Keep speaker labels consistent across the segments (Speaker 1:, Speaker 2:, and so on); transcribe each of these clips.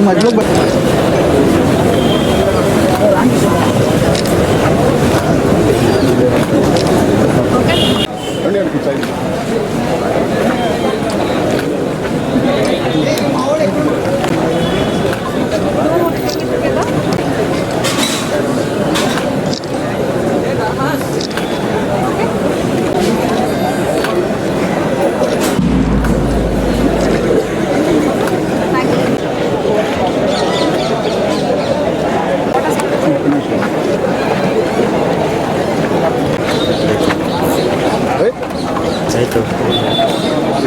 Speaker 1: મજબૂત
Speaker 2: మనం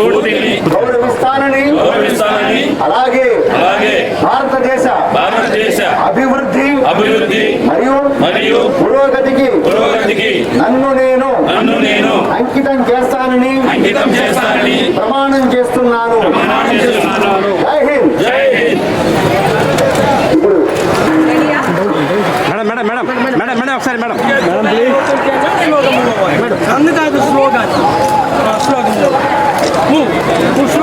Speaker 2: స్ఫూర్తిని గౌరవిస్తానని
Speaker 1: గౌరవిస్తానని
Speaker 2: అలాగే
Speaker 1: అలాగే
Speaker 2: భారతదేశ
Speaker 1: భారతదేశ
Speaker 2: అభివృద్ధి
Speaker 1: అభివృద్ధి
Speaker 2: మరియు
Speaker 1: మరియు
Speaker 2: పురోగతికి
Speaker 1: పురోగతికి
Speaker 2: నన్ను నేను
Speaker 1: నన్ను నేను
Speaker 2: అంకితం చేస్తానని
Speaker 1: అంకితం చేస్తానని
Speaker 2: ప్రమాణం చేస్తున్నాను.
Speaker 1: ప్రమాణం చేస్తున్నాను.
Speaker 2: జై హింద్.
Speaker 1: జై హింద్.
Speaker 2: ఇప్పుడు
Speaker 3: madam madam madam madam madam ఒకసారి madam. Madam please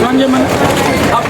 Speaker 3: Son zaman अब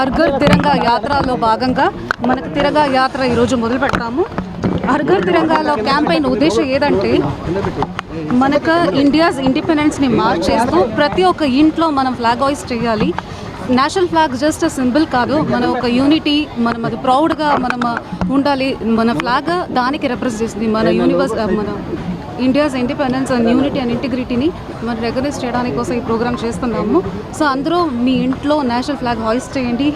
Speaker 4: అర్గర్ తిరంగా యాత్రలో భాగంగా మనకు తిరంగా యాత్ర ఈరోజు మొదలు పెడతాము. అర్గర్ తిరంగాలో క్యాంపెయిన్ ఉద్దేశం ఏదంటే మనకు ఇండియాస్ ఇండిపెండెన్స్ని మార్క్ చేస్తూ ప్రతి ఒక్క ఇంట్లో మనం ఫ్లాగ్ హాయిస్ చేయాలి. నేషనల్ ఫ్లాగ్ జస్ట్ సింబల్ కాదు మన ఒక యూనిటీ మనం అది ప్రౌడ్గా మనం ఉండాలి. మన ఫ్లాగ్ దానికి రిప్రజెంట్ చేస్తుంది. మన యూనివర్స్ మన India's independence and unity and ఇంటిగ్రిటీని మనం రికగ్నైజ్ చేయడానికి కోసం ఈ ప్రోగ్రామ్ చేస్తున్నాము. సో అందరూ మీ ఇంట్లో నేషనల్ ఫ్లాగ్ హాయిస్ట్ చేయండి.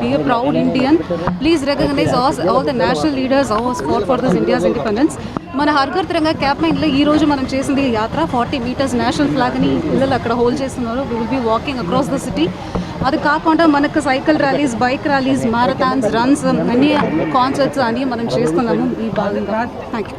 Speaker 4: Be proud Indian please recognise all all the national leaders also for for this India's independence మన హర్ఘర్ తిరంగా క్యాంపెయిన్లో ఈ రోజు మనం చేసింది ఈ యాత్ర. ఫార్టీ మీటర్స్ నేషనల్ ఫ్లాగ్ని పిల్లలు అక్కడ హోల్డ్ చేస్తున్నారు. We will be walking across the city అది కాకుండా మనకు cycle rallies bike rallies marathons runs అన్ని కాన్సర్ట్స్ అని మనం చేస్తున్నాము. ఈ భాగంగా. Thank you